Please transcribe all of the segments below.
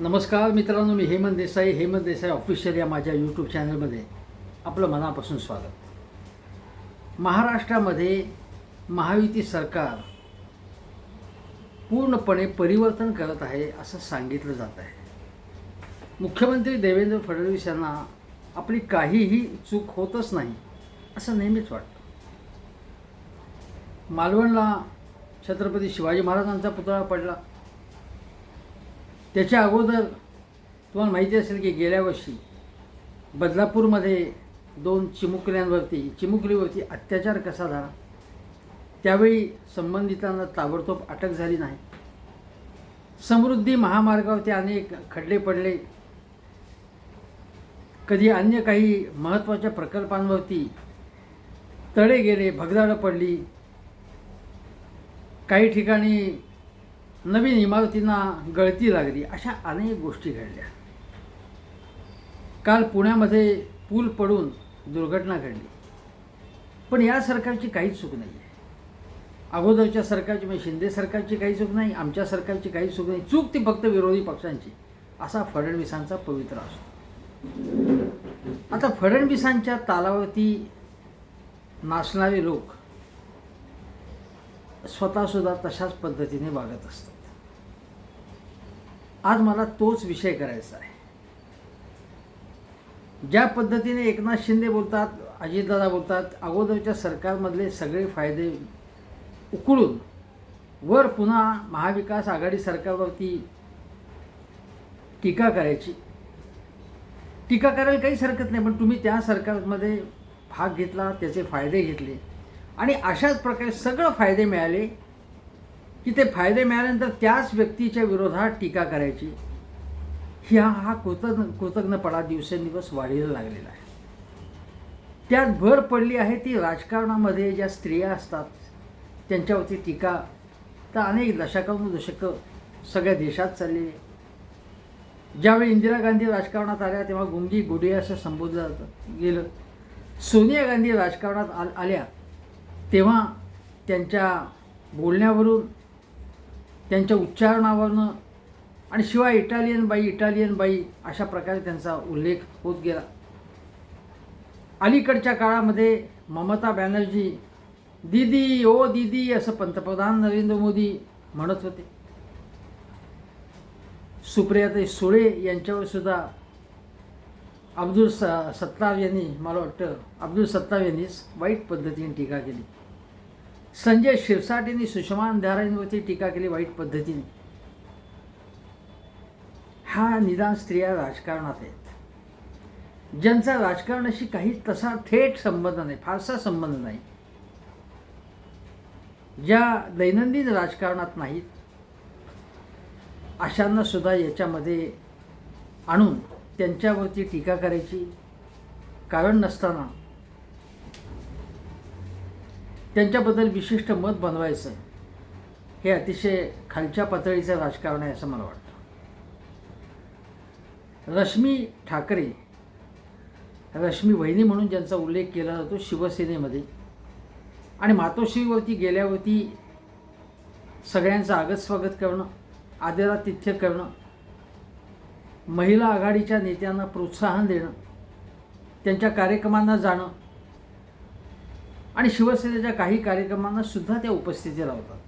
नमस्कार मित्रांनो मी हेमंत देसाई. हेमंत देसाई ऑफिशियल या माझ्या यूट्यूब चॅनलमध्ये आपलं मनापासून स्वागत. महाराष्ट्रामध्ये महायुती सरकार पूर्णपणे परिवर्तन करत आहे असं सांगितलं जात आहे. मुख्यमंत्री देवेंद्र फडणवीस यांना आपली काहीही चूक होतच नाही असं नेहमीच वाटतं. मालवणला छत्रपती शिवाजी महाराजांचा पुतळा पडला. त्याच्या अगोदर तुम्हाला माहिती असेल की गेल्या वर्षी बदलापूरमध्ये दोन चिमुकल्यांवरती चिमुकलीवरती अत्याचार कसा झाला? त्यावेळी संबंधितांना ताबडतोब अटक झाली नाही. समृद्धी महामार्गावरती अनेक खड्डे पडले. कधी अन्य काही महत्त्वाच्या प्रकल्पांवरती तडे गेले भगदाडं पडली. काही ठिकाणी नवीन इमारतींना गळती लागली अशा अनेक गोष्टी घडल्या. काल पुण्यामध्ये पूल पडून दुर्घटना घडली. पण या सरकारची काहीच चूक नाही आहे अगोदरच्या सरकारची म्हणजे शिंदे सरकारची काही चूक नाही आमच्या सरकारची काही चूक नाही. चूक ती फक्त विरोधी पक्षांची. असा फडणवीसांचा पवित्र असतो. आता फडणवीसांच्या तालावरती नाचणारे लोक स्वतःसुद्धा तशाच पद्धतीने वागत असतात. आज मला तोच विषय करायचा आहे. ज्या पद्धतीने एकनाथ शिंदे बोलतात अजितदादा बोलतात अगोदरच्या सरकारमधले सगळे फायदे उकळून वर पुन्हा महाविकास आघाडी सरकारवरती टीका करायची. टीका करायला काहीच हरकत नाही पण तुम्ही त्या सरकारमध्ये भाग घेतला त्याचे फायदे घेतले. आणि अशाच प्रकारे सगळं फायदे मिळाले की ते फायदे मिळाल्यानंतर त्याच व्यक्तीच्या विरोधात टीका करायची. ह्या हा कृतज्ञ कृतज्ञपणा दिवसेंदिवस वाढीला लागलेला आहे. त्यात भर पडली आहे ती राजकारणामध्ये ज्या स्त्रिया असतात त्यांच्यावरती टीका. तर अनेक दशकाहून दशकं सगळ्या देशात चाललेली ज्यावेळी इंदिरा गांधी राजकारणात आल्या तेव्हा गुंगी गुडी असं संबोधलं जातं गेलं. सोनिया गांधी राजकारणात आल आल्या तेव्हा त्यांच्या बोलण्यावरून त्यांच्या उच्चारणावरनं आणि शिवाय इटालियन बाई इटालियन बाई अशा प्रकारे त्यांचा उल्लेख होत गेला. अलीकडच्या काळामध्ये ममता बॅनर्जी दीदी ओ दीदी असं पंतप्रधान नरेंद्र मोदी म्हणत होते. सुप्रियाताई सुळे यांच्यावर सुद्धा अब्दुल स सत्तार यांनी मला वाटतं अब्दुल सत्तार यांनीच वाईट पद्धतीने टीका केली. संजय शिरसाटेंनी सुषमा अंधारांवरती टीका केली वाईट पद्धतीने. हा निदान स्त्रिया राजकारणात आहेत. ज्यांचा राजकारणाशी काही तसा थेट संबंध नाही फारसा संबंध नाही ज्या दैनंदिन राजकारणात नाहीत अशांना सुद्धा याच्यामध्ये आणून त्यांच्यावरती टीका करायची कारण नसताना त्यांच्याबद्दल विशिष्ट मत बनवायचं हे अतिशय खालच्या पातळीचं राजकारण आहे असं मला वाटतं. रश्मी ठाकरे रश्मी वहिनी म्हणून ज्यांचा उल्लेख केला जातो शिवसेनेमध्ये आणि मातोश्रीवरती गेल्यावरती सगळ्यांचं आगत स्वागत करणं आदरातिथ्य करणं महिला आघाडीच्या नेत्यांना प्रोत्साहन देणं त्यांच्या कार्यक्रमांना जाणं आणि शिवसेनेच्या काही कार्यक्रमांना सुद्धा त्या उपस्थिती लावतात.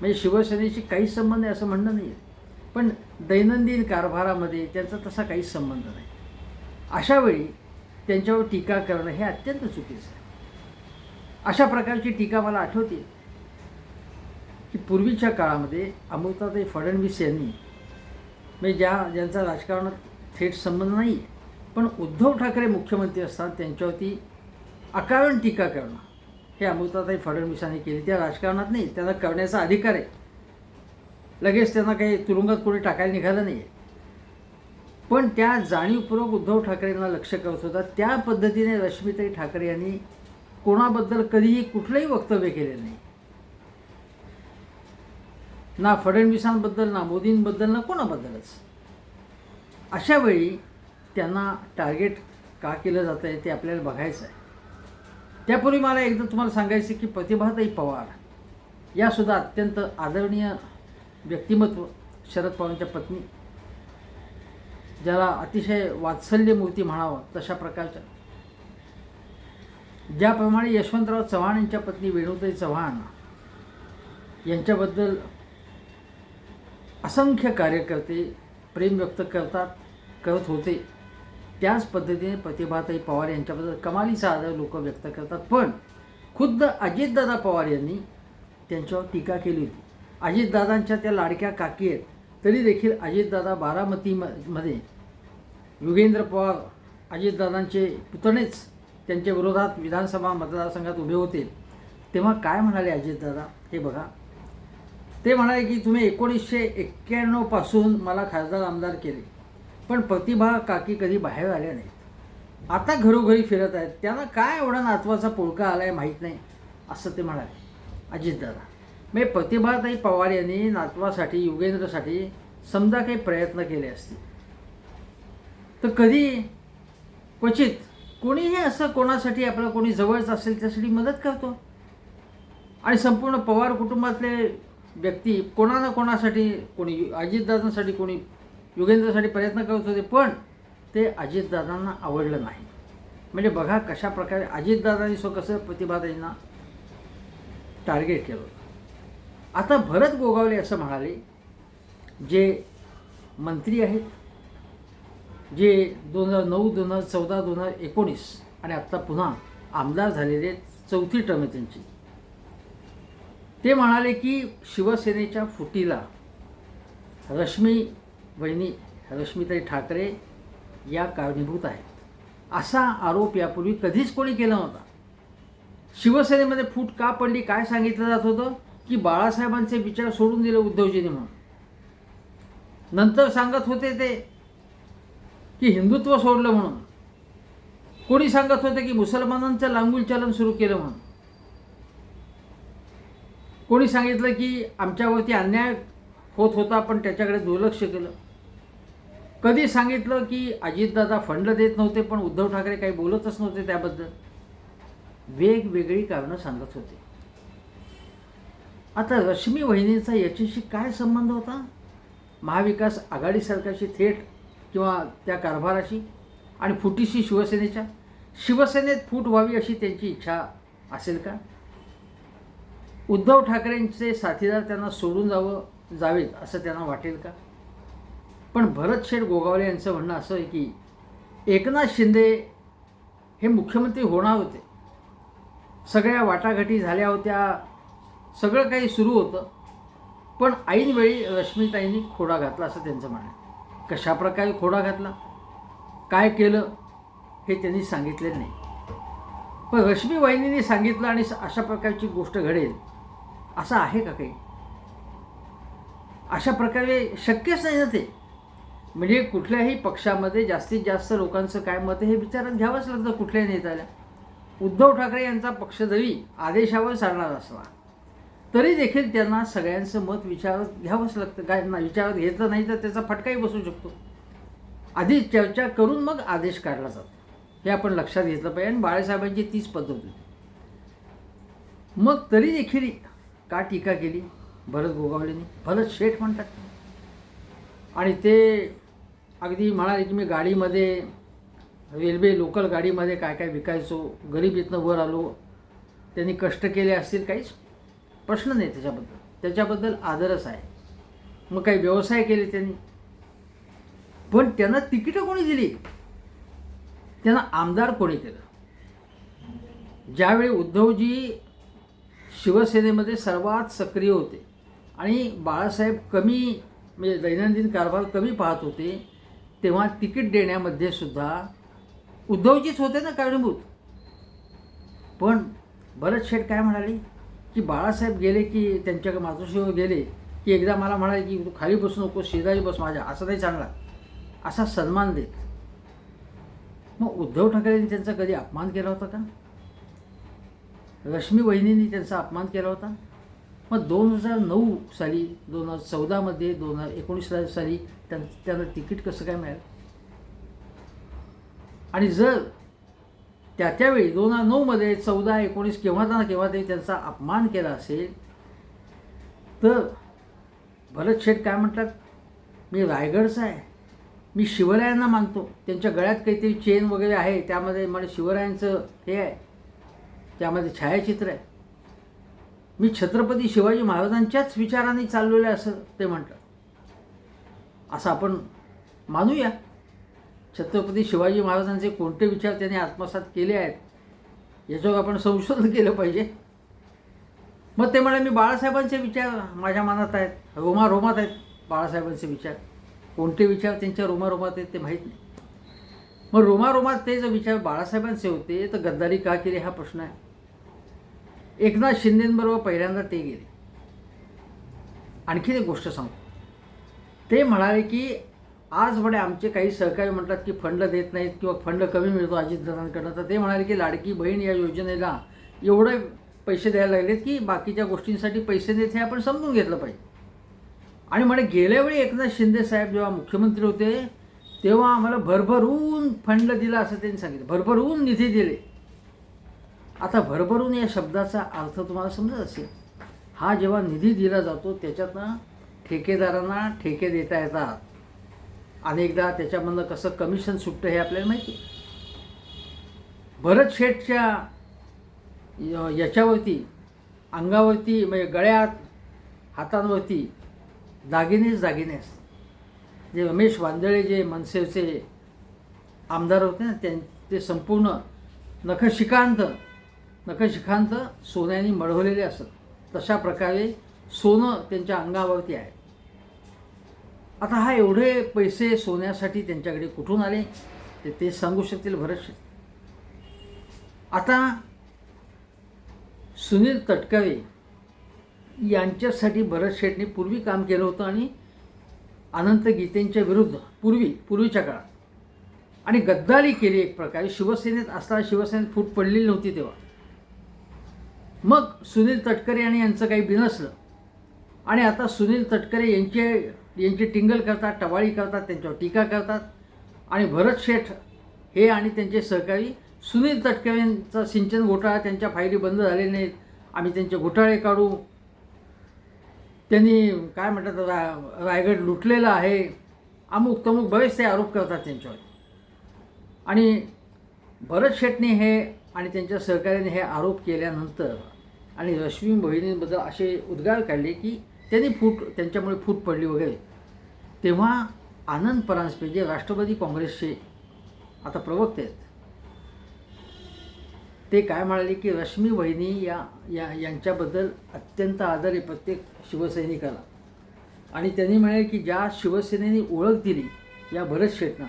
म्हणजे शिवसेनेशी काहीच संबंध आहे असं म्हणणं नाही आहे पण दैनंदिन कारभारामध्ये त्यांचा तसा काहीच संबंध नाही. अशावेळी त्यांच्यावर टीका करणं हे अत्यंत चुकीचं आहे. अशा प्रकारची टीका मला आठवते की पूर्वीच्या काळामध्ये अमृताताई फडणवीस यांनी म्हणजे ज्या ज्यांचा राजकारणात थेट संबंध नाही आहे पण उद्धव ठाकरे मुख्यमंत्री असतात त्यांच्यावरती अकारण टीका करणं हे अमृताताई फडणवीसांनी केली. त्या राजकारणात नाही त्यांना करण्याचा अधिकार आहे. लगेच त्यांना काही तुरुंगात कोणी टाकायला निघालं नाही आहे पण त्या जाणीवपूर्वक उद्धव ठाकरेंना लक्ष करत होता. त्या पद्धतीने रश्मीताई ठाकरे यांनी कोणाबद्दल कधीही कुठलंही वक्तव्य केलेलं नाही. ना फडणवीसांबद्दल ना मोदींबद्दल ना कोणाबद्दलच. अशा वेळी त्यांना टार्गेट का केलं जातं आहे ते आपल्याला बघायचं आहे त्यापूर्वी मला एकदा तुम्हाला सांगायचं की प्रतिभाताई पवार यासुद्धा अत्यंत आदरणीय व्यक्तिमत्व शरद पवारांच्या पत्नी ज्याला अतिशय वात्सल्य मूर्ती म्हणावं तशा प्रकारच्या. ज्याप्रमाणे यशवंतराव चव्हाण यांच्या पत्नी वेणुताई चव्हाण यांच्याबद्दल असंख्य कार्यकर्ते प्रेम व्यक्त करतात करत होते. त्याच पद्धतीने प्रतिभाताई पवार यांच्याबद्दल कमालीचा आदर लोक व्यक्त करतात. पण खुद्द अजितदादा पवार यांनी त्यांच्यावर टीका केली होती. अजितदादांच्या त्या लाडक्या काकी आहेत तरी देखील अजितदादा बारामती म मध्ये युगेंद्र पवार अजितदादांचे पुतणेच त्यांच्या विरोधात विधानसभा मतदारसंघात उभे होते. तेव्हा काय म्हणाले अजितदादा? हे बघा. ते म्हणाले की तुम्ही एकोणीसशे एक्क्याण्णवपासून मला खासदार आमदार केले. पण प्रतिभा काकी कधी बाहेर आल्या नाहीत. आता घरोघरी फिरत आहेत. त्यांना काय एवढा नातवाचा पोळका आला आहे माहीत नाही असं ते म्हणाले. अजितदादा म्हणजे प्रतिभाताई पवार यांनी नातवासाठी युगेंद्रसाठी समजा काही प्रयत्न केले असतील. तर कधी? क्वचित. कोणीही असं कोणासाठी आपलं कोणी जवळच असेल त्यासाठी मदत करतो. आणि संपूर्ण पवार कुटुंबातले व्यक्ती कोणा ना कोणासाठी कोणी अजितदादांसाठी कोणी युगेंद्रसाठी प्रयत्न करत होते पण ते अजितदादांना आवडलं नाही. म्हणजे बघा कशा प्रकारे अजितदादांनी सो कसं प्रतिभाताईंना टार्गेट केलं होतं. आता भरत गोगावले असं म्हणाले जे मंत्री आहेत जे दोन हजार नऊ दोन हजार चौदा दोन हजार एकोणीस आणि आत्ता पुन्हा आमदार झालेले चौथी टर्म आहे त्यांची. ते म्हणाले की शिवसेनेच्या फुटीला रश्मी वहिनी रश्मीताई ठाकरे या कारणीभूत आहेत. असा आरोप यापूर्वी कधीच कोणी केला नव्हता. शिवसेनेमध्ये फूट का पडली काय सांगितलं जात होतं की बाळासाहेबांचे विचार सोडून दिले उद्धवजींनी म्हणून. नंतर सांगत होते ते की हिंदुत्व सोडलं म्हणून. कोणी सांगत होते की मुसलमानांचं लांगुल चलन सुरू केलं म्हणून. कोणी सांगितलं की आमच्यावरती अन्याय होत होता पण त्याच्याकडे दुर्लक्ष केलं. कधी सांगितलं की अजितदादा फंड देत नव्हते पण उद्धव ठाकरे काही बोलतच नव्हते त्याबद्दल? वेगवेगळी कारणं सांगत होते. आता रश्मी वहिनींचा याच्याशी काय संबंध होता? महाविकास आघाडी सरकारशी थेट किंवा त्या कारभाराशी? आणि फुटीशी शिवसेनेच्या? शिवसेनेत फूट व्हावी अशी त्यांची इच्छा असेल का? उद्धव ठाकरेंचे साथीदार त्यांना सोडून जावं जावेत असं त्यांना वाटेल का? पण भरत शेठ गोगावले यांचं म्हणणं असं आहे की एकनाथ शिंदे हे मुख्यमंत्री होणार होते. सगळ्या वाटाघाटी झाल्या होत्या सगळं काही सुरू होतं. पण ऐनवेळी रश्मीताईंनी खोडा घातला असं त्यांचं म्हणणं कशाप्रकारे कशा प्रकारे खोडा घातला? काय केलं? हे त्यांनी सांगितलेलं नाही. पण रश्मी वाहिनीने सांगितलं आणि अशा प्रकारची गोष्ट घडेल असं आहे का काही? अशा प्रकारे शक्यच नाही ना ते. म्हणजे कुठल्याही पक्षामध्ये जास्तीत जास्त लोकांचं काय मत हे विचारात घ्यावंच लागतं कुठल्याही नेत्याला. उद्धव ठाकरे यांचा पक्ष जरी आदेशावर चालणार असला तरी देखील त्यांना सगळ्यांचं मत विचारात घ्यावंच लागतं. काय ना विचारात घेतलं नाही तर त्याचा फटकाही बसू शकतो. आधी चर्चा करून मग आदेश काढला जातो. हे आपण लक्षात घेतलं पाहिजे आणि बाळासाहेबांची तीच पद्धत होती. मग तरी देखील का टीका केली? भरत गोगावलेंनी भरत शेठ म्हणतात. आणि ते अगदी म्हणाले की मी गाडीमध्ये रेल्वे लोकल गाडीमध्ये काय काय विकायचो गरिबीतनं वर आलो त्यांनी कष्ट केले असतील काहीच प्रश्न नाही त्याच्याबद्दल. त्याच्याबद्दल आदरच आहे. मग काही व्यवसाय केले त्यांनी. पण त्यांना तिकीटं कोणी दिली? त्यांना आमदार कोणी केलं? ज्यावेळी उद्धवजी शिवसेनेमध्ये सर्वात सक्रिय होते आणि बाळासाहेब कमी म्हणजे दैनंदिन कारभार कमी पाहत होते तेव्हा तिकीट देण्यामध्ये सुद्धा उद्धवजीच होते ना कारणीभूत. पण भरत शेठ काय म्हणाले? की बाळासाहेब गेले की त्यांच्याकडे मातोश्रीवर गेले की एकदा मला म्हणाले की तू खाली बसू नको शेजारी बस माझ्या असं नाही चांगला. असा सन्मान देत. मग उद्धव ठाकरेंनी त्यांचा कधी अपमान केला होता का? रश्मी वहिनींनी त्यांचा अपमान केला होता? मग दोन हजार नऊ साली दोन हजार चौदामध्ये दोन हजार एकोणीस साली त्यां त्यांना तिकीट कसं काय मिळालं? आणि जर त्या त्यावेळी दोन हजार नऊमध्ये चौदा एकोणीस केव्हा त्यांना केव्हा तरी त्यांचा अपमान केला असेल तर भरत शेठ काय म्हणतात? मी रायगडचा आहे. मी शिवरायांना मानतो. त्यांच्या गळ्यात काहीतरी चेन वगैरे आहे. त्यामध्ये मला शिवरायांचं हे आहे. त्यामध्ये छायाचित्र आहे. मी छत्रपती शिवाजी महाराजांच्याच विचाराने चाललेलं आहे असं ते म्हणतात असं आपण मानूया. छत्रपती शिवाजी महाराजांचे कोणते विचार त्यांनी आत्मसात केले आहेत याच्यावर आपण संशोधन केलं पाहिजे. मग ते म्हणाले मी बाळासाहेबांचे विचार माझ्या मनात आहेत रोमारोमात आहेत. बाळासाहेबांचे विचार. कोणते विचार त्यांच्या रोमारोमात आहेत ते माहीत नाही. मग रोमारोमात ते जर विचार बाळासाहेबांचे होते तर गद्दारी का केली हा प्रश्न आहे? एकनाथ शिंदेंबरोबर पहिल्यांदा ते गेले. आणखीन एक गोष्ट सांगतो ते म्हणाले की आज म्हणे आमचे काही सहकारी म्हणतात की फंड देत नाहीत किंवा फंड कमी मिळतो अजितदादांकडनं तर ते म्हणाले की लाडकी बहीण या योजनेला एवढे पैसे द्यायला लागलेत की बाकीच्या गोष्टींसाठी पैसे देत हे आपण समजून घेतलं पाहिजे. आणि म्हणे गेल्या वेळी एकनाथ शिंदे साहेब जेव्हा मुख्यमंत्री होते तेव्हा आम्हाला भरभरून फंड दिला असं त्यांनी सांगितलं. भरभरून निधी दिले. आता भरभरून या शब्दाचा अर्थ तुम्हाला समजत असेल. हा जेव्हा निधी दिला जातो त्याच्यातनं ठेकेदारांना ठेके देता येतात. अनेकदा त्याच्यामधनं कसं कमिशन सुटतं हे आपल्याला माहिती आहे. भरत शेठच्या य- याच्यावरती अंगावरती म्हणजे गळ्यात हातांवरती दागिनेच दागिने असतात. जे रमेश वांदळे जे मनसेचे आमदार होते ना त्यां ते संपूर्ण नखशिकांत नखशिखांत सोन्याने मढवलेले असत. तशा प्रकारे सोनं त्यांच्या अंगावरती आहे. आता हा एवढे पैसे सोन्यासाठी त्यांच्याकडे कुठून आले ते ते सांगू शकतील भरतशे आता सुनील तटकरे यांच्यासाठी भरत शेठने पूर्वी काम केलं होतं आणि अनंत गीतेंच्या विरुद्ध पूर्वी पूर्वीच्या काळात. आणि गद्दारी केली एक प्रकारे. शिवसेनेत असताना शिवसेनेत फूट पडलेली नव्हती तेव्हा. मग सुनील तटकरे आणि यांचं काही बिनसलं. आणि आता सुनील तटकरे यांचे यांची टिंगल करतात टवाळी करतात त्यांच्यावर टीका करतात. आणि भरत शेठ हे आणि त्यांचे सहकारी सुनील तटकरेंचा सिंचन घोटाळा त्यांच्या फायली बंद झाले नाहीत. आम्ही त्यांचे घोटाळे काढू. त्यांनी काय म्हणतात रा रायगड लुटलेला आहे. अमुक तमुक बरेचसे आरोप करतात त्यांच्यावर. आणि भरत शेटने हे आणि त्यांच्या सहकार्याने हे आरोप केल्यानंतर आणि रश्मी बहिणींबद्दल असे उद्गार काढले की त्यांनी फूट त्यांच्यामुळे फूट पडली वगैरे. तेव्हा आनंद परांजपे जे राष्ट्रवादी काँग्रेसचे आता प्रवक्ते आहेत ते काय म्हणाले की रश्मी वहिनी या या यांच्याबद्दल अत्यंत आदर आहे प्रत्येक शिवसैनिकाला. आणि त्यांनी म्हणाले की ज्या शिवसेनेने ओळख दिली या भरत शेटना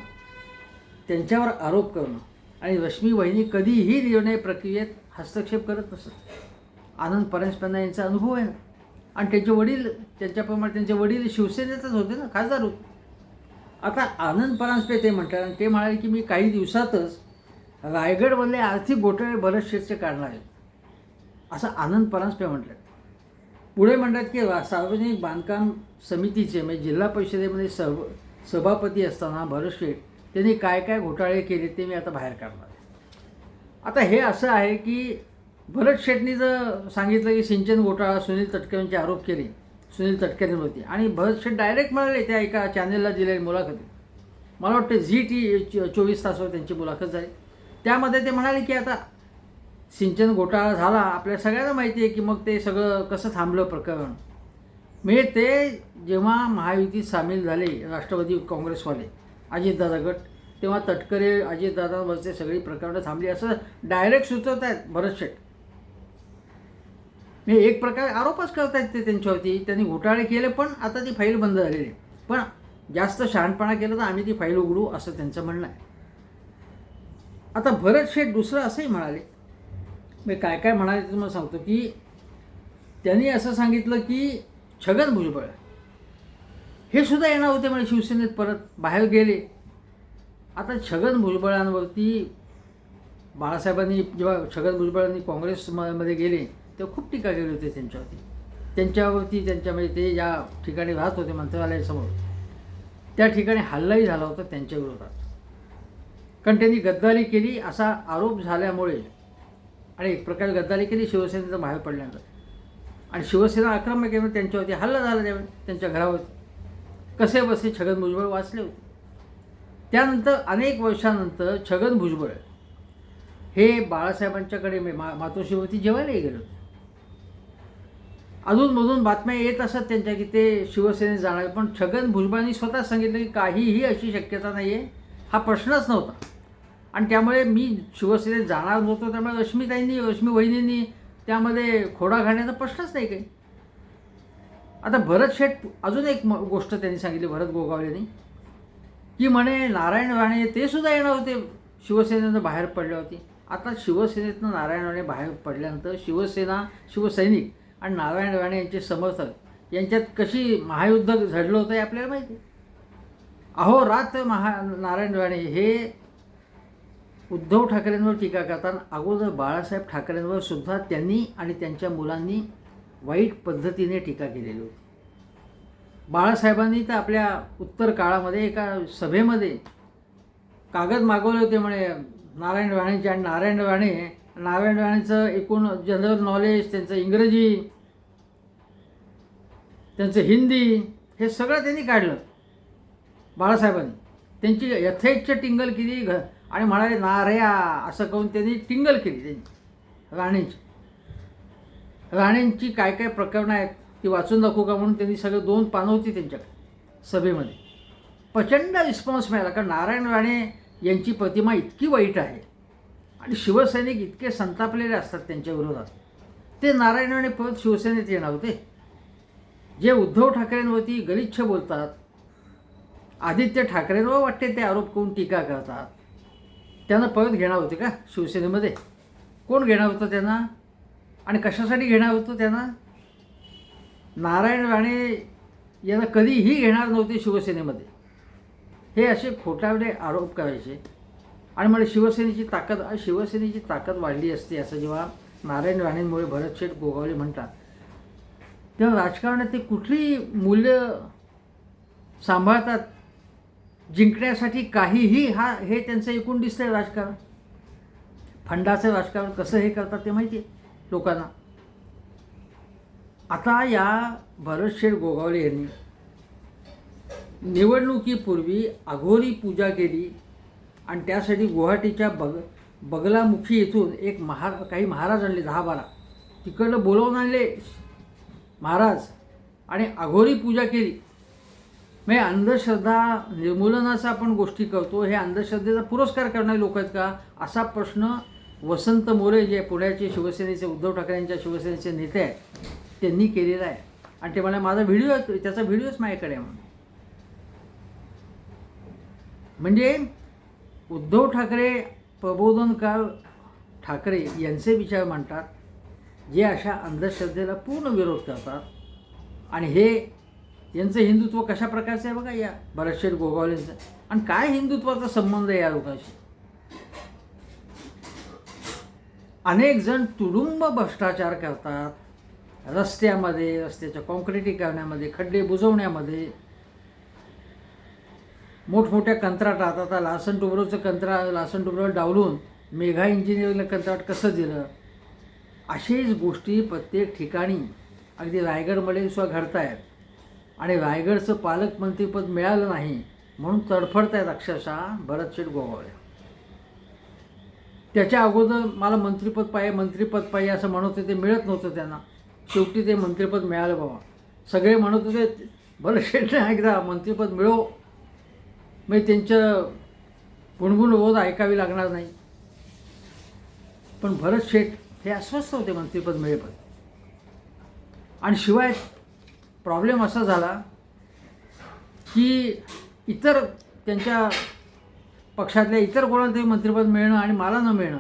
त्यांच्यावर आरोप करणं. आणि रश्मी वहिनी कधीही निर्णय प्रक्रियेत हस्तक्षेप करत नसत. आनंद परांजपेंना यांचा अनुभव आहे. ना आणि त्यांचे वडील त्यांच्याप्रमाणे त्यांचे वडील शिवसेनेतच होते ना खासदार होते. आता आनंद परांजपे ते म्हणतात आणि ते म्हणाले की मी काही दिवसातच रायगडमधले आर्थिक घोटाळे बरेच काढणार आहेत असं आनंद परांजपे म्हटलं पुढे म्हणतात की सार्वजनिक बांधकाम समितीचे म्हणजे जिल्हा परिषदेमध्ये सभ सभापती असताना भरत शेठ त्यांनी काय काय घोटाळे केले ते मी आता बाहेर काढणार आता हे असं आहे की भरत शेठनी जर सांगितलं की सिंचन घोटाळा सुनील तटकरेंचे आरोप केले सुनील तटकरेंवरती आणि भरत शेट डायरेक्ट म्हणाले त्या एका चॅनेलला दिलेली मुलाखतीत मला वाटतं झी टी चो- चोवीस तासावर त्यांची मुलाखत झाली त्यामध्ये ते म्हणाले की आता सिंचन घोटाळा झाला आपल्या सगळ्यांना माहिती आहे की मग ते सगळं कसं थांबलं प्रकरण. म्हणजे ते जेव्हा महायुतीत सामील झाले राष्ट्रवादी काँग्रेसवाले अजितदादा गट तेव्हा तटकरे अजितदादांवरचे सगळी प्रकरणं थांबली असं डायरेक्ट सुचवत आहेत भरत शेट. म्हणजे एक प्रकारे आरोपच करतायत ते त्यांच्यावरती. त्यांनी घोटाळे केले पण आता ती फाईल बंद झालेली आहे. पण जास्त शहाणपणा केलं तर आम्ही ती फाईल उघडू असं त्यांचं म्हणणं आहे. आता भरत शेठ दुसरं असंही म्हणाले. मी काय काय म्हणाले ते तुम्हाला सांगतो की त्यांनी असं सांगितलं की छगन भुजबळ हे सुद्धा येणार होते म्हणजे शिवसेनेत परत बाहेर गेले. आता छगन भुजबळांवरती बाळासाहेबांनी जेव्हा छगन भुजबळांनी काँग्रेसमध्ये गेले तेव्हा खूप टीका केली होती त्यांच्यावरती. त्यांच्यावरती त्यांच्या म्हणजे ते ज्या ठिकाणी राहत होते मंत्रालयासमोर. त्या ठिकाणी हल्लाही झाला होता त्यांच्या विरोधात. कारण त्यांनी गद्दारी केली असा आरोप झाल्यामुळे आणि एक प्रकारे गद्दारी केली शिवसेनेचं बाहेर पडल्यानंतर. आणि शिवसेना आक्रमक केल्यामुळे त्यांच्यावरती हल्ला झाला त्यावेळी त्यांच्या घरावरती. कसे बसे छगन भुजबळ वाचले होते. त्यानंतर अनेक वर्षानंतर छगन भुजबळ हे बाळासाहेबांच्याकडे मी मा मातोश्रीवरती जेवायलाही गेले होते. अधूनमधून बातम्या येत असत त्यांच्या की ते शिवसेनेत जाणार. पण छगन भुजबळांनी स्वतः सांगितलं की काहीही अशी शक्यता नाही आहे हा प्रश्नच नव्हता. आणि त्यामुळे मी शिवसेनेत जाणार नव्हतो. त्यामुळे रश्मीताईंनी रश्मी वहिनींनी त्यामध्ये खोडा घालण्याचा प्रश्नच नाही काही आता भरत शेठ अजून एक म- गोष्ट त्यांनी सांगितली भरत गोगावलेनी की म्हणे नारायण राणे ते सुद्धा येणार होते. शिवसेनेनं बाहेर पडले होते. आता शिवसेनेतनं नारायण राणे बाहेर पडल्यानंतर शिवसेना शिवसैनिक आणि नारायण राणे यांचे समर्थक यांच्यात कशी महायुद्ध झडलं होतं हे आपल्याला माहिती आहे. अहो रात्र महा नारायण राणे हे उद्धव ठाकरेंवर टीका करताना अगोदर बाळासाहेब ठाकरेंवर सुद्धा त्यांनी आणि त्यांच्या मुलांनी वाईट पद्धतीने टीका केलेली होती. बाळासाहेबांनी तर आपल्या उत्तर काळामध्ये एका सभेमध्ये कागद मागवले होते म्हणे नारायण राणेचे आणि नारायण राणे नारायण राणेचं एकूण जनरल नॉलेज त्यांचं इंग्रजी त्यांचं हिंदी हे सगळं त्यांनी काढलं. बाळासाहेबांनी. त्यांची यथेच्छ टिंगल केली घ आणि म्हणाले नार्या असं करून त्यांनी टिंगल केली त्यांची राणेंची. राणेंची काय काय प्रकरणं आहेत ती वाचून दाखवू का म्हणून त्यांनी सगळं दोन पानं होती त्यांच्याकडे सभेमध्ये. प्रचंड रिस्पॉन्स मिळाला कारण नारायण राणे यांची प्रतिमा इतकी वाईट आहे आणि शिवसैनिक इतके संतापलेले असतात त्यांच्या विरोधात. ते नारायण आणि परत शिवसेनेत येणार होते. जे उद्धव ठाकरेंवरती गलिच्छ बोलतात आदित्य ठाकरेंवर वाटते ते आरोप करून टीका करतात. त्यांना परत घेणार होते का शिवसेनेमध्ये? कोण घेणार होतं त्यांना? आणि कशासाठी घेणार होतं त्यांना? नारायण राणे यांना कधीही घेणार नव्हते शिवसेनेमध्ये. हे असे खोटावडे आरोप करायचे. आणि मला शिवसेनेची ताकद शिवसेनेची ताकद वाढली असते असं जेव्हा नारायण राणेंमुळे भरतशेठ गोगावले म्हणतात तेव्हा राजकारणात ते कुठली मूल्य सांभाळतात? जिंकण्यासाठी काहीही हा हे त्यांचं एकूण दिसतंय राजकारण. फंडाचं राजकारण कसं हे करतात ते माहिती आहे लोकांना. आता या भरतशेठ गोगावले यांनी निवडणुकीपूर्वी अघोरी पूजा केली आणि त्यासाठी गुवाहाटीच्या बग बगलामुखी येथून एक महा काही महाराज आणले दहा बारा तिकडलं बोलवून आणले महाराज. आणि अघोरी पूजा केली. म्हणजे अंधश्रद्धा निर्मूलनाचा आपण गोष्टी करतो हे अंधश्रद्धेचा पुरस्कार करणारे लोक आहेत का? असा प्रश्न वसंत मोरे जे पुण्याचे शिवसेनेचे उद्धव ठाकरेंच्या शिवसेनेचे नेते आहेत त्यांनी केलेला आहे. आणि ते मला माझा व्हिडिओ आहे त्याचा व्हिडिओच माझ्याकडे आहे. म्हणून म्हणजे उद्धव ठाकरे प्रबोधनकार ठाकरे यांचे विचार मांडतात जे अशा अंधश्रद्धेला पूर्ण विरोध करतात. आणि हे यांचं हिंदुत्व कशा प्रकारचं आहे बघा या भरतशेठ गोगावलेचं आणि काय हिंदुत्वाचा संबंध आहे या लोकांशी? अनेक जण तुडुंब भ्रष्टाचार करतात. रस्त्यामध्ये रस्त्याच्या कॉन्क्रिटीकरणामध्ये खड्डे बुजवण्यामध्ये मोठमोठ्या कंत्राटात आता लासन टुबरोचं कंत्रा लासन टुब्रो डावलून मेघा इंजिनिअरिंगला कंत्राट कसं दिलं? अशीच गोष्टी प्रत्येक ठिकाणी. अगदी रायगडमध्ये सुद्धा घडत आहेत आणि रायगडचं पालकमंत्रीपद मिळालं नाही म्हणून तडफडत आहेत अक्षरशः भरतशेठ गोगावले. त्याच्या अगोदर मला मंत्रिपद पाहिजे मंत्रिपद पाहिजे असं म्हणत होते ते मिळत नव्हतं त्यांना. शेवटी ते मंत्रिपद मिळालं बाबा. सगळे म्हणत होते भरतशेठने एकदा मंत्रिपद मिळो मग त्यांचं गुणगुण रोज ऐकावी लागणार नाही. पण भरत शेठ हे अस्वस्थ होते मंत्रिपद मिळेपद आणि शिवाय प्रॉब्लेम असा झाला की इतर त्यांच्या पक्षातल्या इतर कोणाला तरी मंत्रिपद मिळणं आणि मला न मिळणं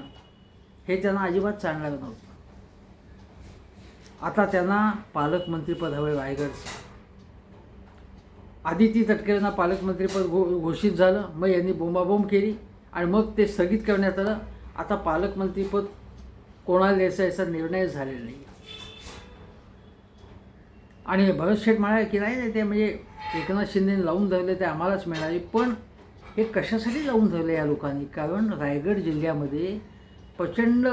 हे त्यांना अजिबात चांगलं नव्हतं. आता त्यांना पालकमंत्रीपद हवं रायगडचं आदिती तटकरेंना पालकमंत्रीपद घो घोषित झालं. मग यांनी बोंबाबोंब केली. आणि मग ते स्थगित करण्यात आलं. आता पालकमंत्रीपद कोणाला द्यायचं याचा निर्णय झालेला नाही. आणि भरत शेठ म्हणाले की नाही नाही ते म्हणजे एकनाथ शिंदेने लावून धरले ते आम्हालाच मिळाले. पण हे कशासाठी लावून धरलं या लोकांनी? कारण रायगड जिल्ह्यामध्ये प्रचंड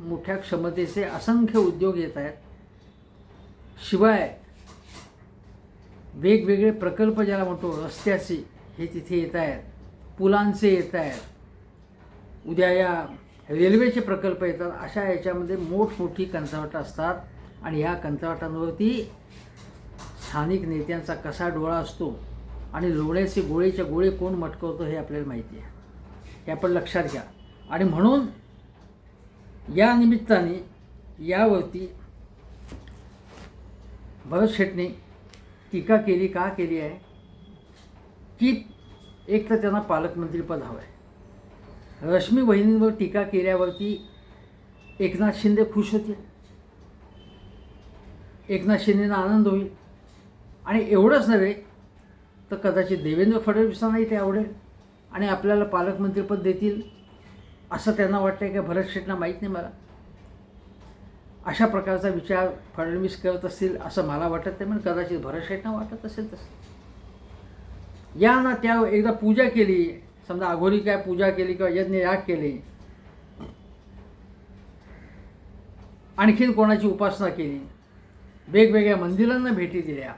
मोठ्या क्षमतेचे असंख्य उद्योग येत आहेत. शिवाय वेगवेगळे प्रकल्प ज्याला म्हणतो रस्त्याचे हे तिथे येत आहेत. पुलांचे येत आहेत. उद्या या रेल्वेचे प्रकल्प येतात. अशा याच्यामध्ये मोठमोठी कंत्राटं असतात. आणि ह्या कंत्राटांवरती स्थानिक नेत्यांचा कसा डोळा असतो आणि लोण्याचे गोळेच्या गोळे कोण मटकवतो हे आपल्याला माहिती आहे. हे आपण लक्षात घ्या. आणि म्हणून या निमित्ताने यावरती भरत शेटने टीका केली का केली आहे? की एक तर त्यांना पालकमंत्रीपद हवं आहे रश्मी बहिणींवर टीका केल्यावरती एकनाथ शिंदे खुश होतील. एकनाथ शिंदेना आनंद होईल. आणि एवढंच नव्हे तर कदाचित देवेंद्र फडणवीसांनाही ते आवडेल. आणि आपल्याला पालकमंत्रीपद देतील असं त्यांना वाटतं आहे का? भरत शेटना माहीत नाही मला. अशा प्रकारचा विचार फडणवीस करत असतील असं मला वाटत नाही पण कदाचित भरत वाटत असेल तसं. या ना त्या एकदा पूजा केली समजा अघोरी काय पूजा केली किंवा यज्ञ याग केले आणखीन कोणाची उपासना केली वेगवेगळ्या मंदिरांना भेटी दिल्या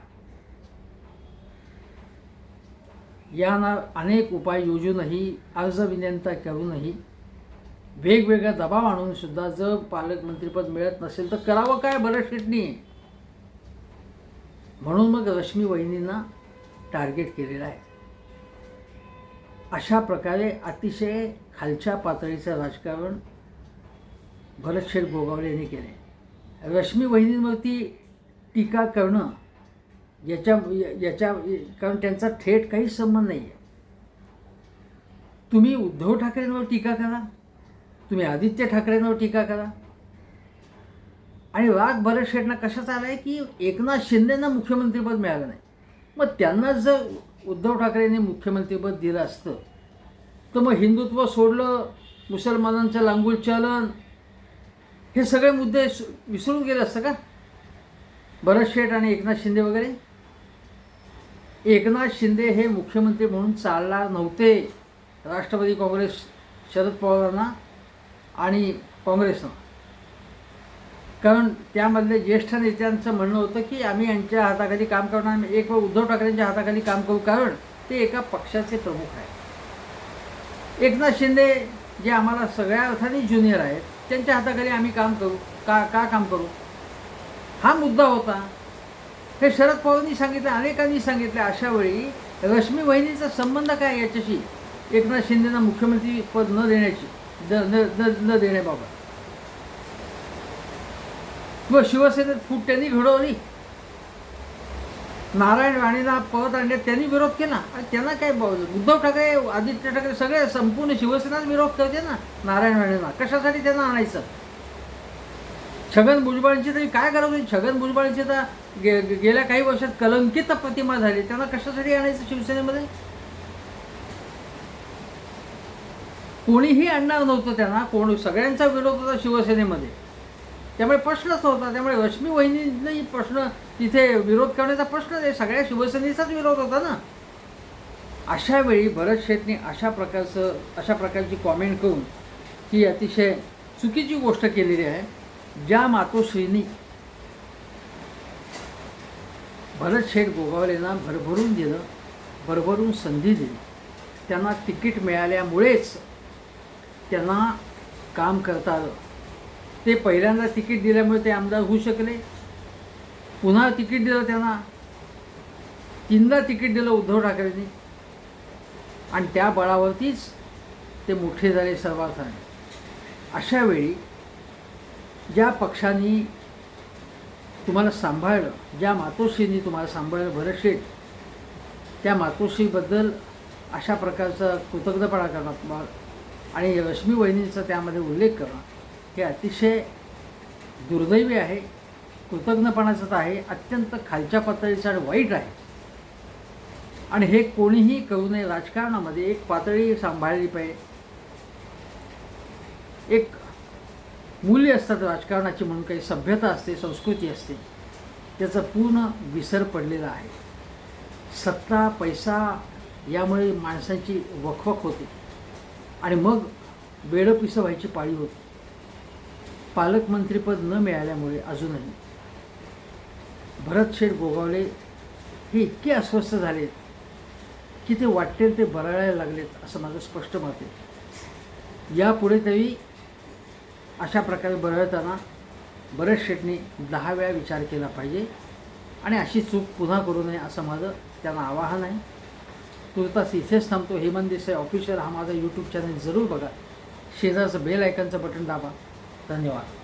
यांना अनेक उपाय योजूनही अर्ज विनंता करूनही वेगवेगळा दबाव आणून सुद्धा जर पालकमंत्रीपद मिळत नसेल तर करावं काय बरं शेटणी? म्हणून मग रश्मी वहिनींना टार्गेट केलेलं आहे. अशा प्रकारे अतिशय खालच्या पातळीचं राजकारण भरतशेठ गोगावले यांनी केले रश्मी वहिनींवरती टीका करणं याच्या याच्या कारण त्यांचा थेट काही संबंध नाही आहे तुम्ही उद्धव ठाकरेंवर टीका करा. तुम्ही आदित्य ठाकरेंवर टीका करा. आणि राग भरत शेटना कशाचा आला आहे की एकनाथ शिंदेंना मुख्यमंत्रीपद मिळालं नाही. मग त्यांना जर उद्धव ठाकरेंनी मुख्यमंत्रीपद दिलं असतं तर मग हिंदुत्व सोडलं मुसलमानांचं लांगूल चलन हे सगळे मुद्दे विसरून गेले असतं का? भरत शेठ आणि एकनाथ शिंदे वगैरे? एकनाथ शिंदे हे मुख्यमंत्री म्हणून चालणार नव्हते. राष्ट्रवादी काँग्रेस शरद पवारांना आणि काँग्रेसनं. कारण त्यामधले ज्येष्ठ नेत्यांचं म्हणणं होतं की आम्ही यांच्या हाताखाली काम करणार एक वेळ उद्धव ठाकरेंच्या हाताखाली काम करू कारण ते एका पक्षाचे प्रमुख आहेत. एकनाथ शिंदे जे आम्हाला सगळ्या अर्थाने ज्युनियर आहेत त्यांच्या हाताखाली आम्ही काम करू का का काम करू? हा मुद्दा होता. हे शरद पवारांनी सांगितलं अनेकांनी सांगितलं अशा वेळी रश्मी वहिनीचा संबंध काय याच्याशी? एकनाथ शिंदेना मुख्यमंत्री पद न देण्याची. द न न- देण्याबाबत व शिवसेनेत फूट त्यांनी घडवली. नारायण राणेला पद आणण्यात त्यांनी विरोध केला. आणि त्यांना काय उद्धव ठाकरे आदित्य ठाकरे सगळे संपूर्ण शिवसेनाच विरोध करते ना नारायण राणेला. कशासाठी त्यांना आणायचं? छगन भुजबळांची तरी काय गरज होती? छगन भुजबळांची तर गे- गेल्या काही वर्षात कलंकित प्रतिमा झाली. त्यांना कशासाठी आणायचं शिवसेनेमध्ये? कोणीही आणणार नव्हतं त्यांना कोण सगळ्यांचा विरोध होता शिवसेनेमध्ये. त्यामुळे प्रश्नच नव्हता त्यामुळे रश्मी वहिनींनाही प्रश्न तिथे विरोध करण्याचा प्रश्न आहे. सगळ्या शिवसेनेचाच विरोध होता ना. अशा वेळी भरत शेटने अशा प्रकारचं अशा प्रकारची कॉमेंट करून ही अतिशय चुकीची गोष्ट केलेली आहे ज्या मातोश्रींनी भरत शेठ गोगावलेंना भरभरून दिलं भरभरून संधी दिली. त्यांना तिकीट मिळाल्यामुळेच त्यांना काम करता आलं ते पहिल्यांदा तिकीट दिल्यामुळे ते आमदार होऊ शकले. पुन्हा तिकीट दिलं त्यांना. तीनदा तिकीट दिलं उद्धव ठाकरेंनी. आणि त्या बळावरतीच ते मोठे झाले सर्वार्थाने अशा वेळी ज्या पक्षांनी तुम्हाला सांभाळलं ज्या मातोश्रींनी तुम्हाला सांभाळलं भरत शेठ त्या मातोश्रीबद्दल अशा प्रकारचा कृतज्ञपणा करणार तुम्हाला आणि रश्मी वहिनीचा त्यामध्ये उल्लेख करणं हे अतिशय दुर्दैवी आहे कृतज्ञपणाचं तर आहे अत्यंत खालच्या पातळीचं आणि वाईट आहे. आणि हे कोणीही करू नये राजकारणामध्ये एक पातळी सांभाळली पाहिजे. एक मूल्य असतात राजकारणाची म्हणून काही सभ्यता असते संस्कृती असते त्याचा पूर्ण विसर पडलेला आहे. सत्ता पैसा यामुळे माणसांची वखवख होते. आणि मग बेडपिसं व्हायची पाळी होती. पालकमंत्रीपद न मिळाल्यामुळे अजूनही भरत शेठ गोगावले हे इतके अस्वस्थ झाले की ते वाटतील ते बरळायला लागलेत असं माझं स्पष्ट मत आहे. यापुढे तरी अशा प्रकारे बरळताना बरेच शेठने दहा वेळा विचार केला पाहिजे आणि अशी चूक पुन्हा करू नये असं माझं त्यांना आवाहन आहे. तुर्तास इथेच थांबतो. हेमंत देसाई ऑफिशियल हा माझा यूट्यूब चॅनल जरूर बघा. शेजारचं बेल आयकनचं बटन दाबा. धन्यवाद.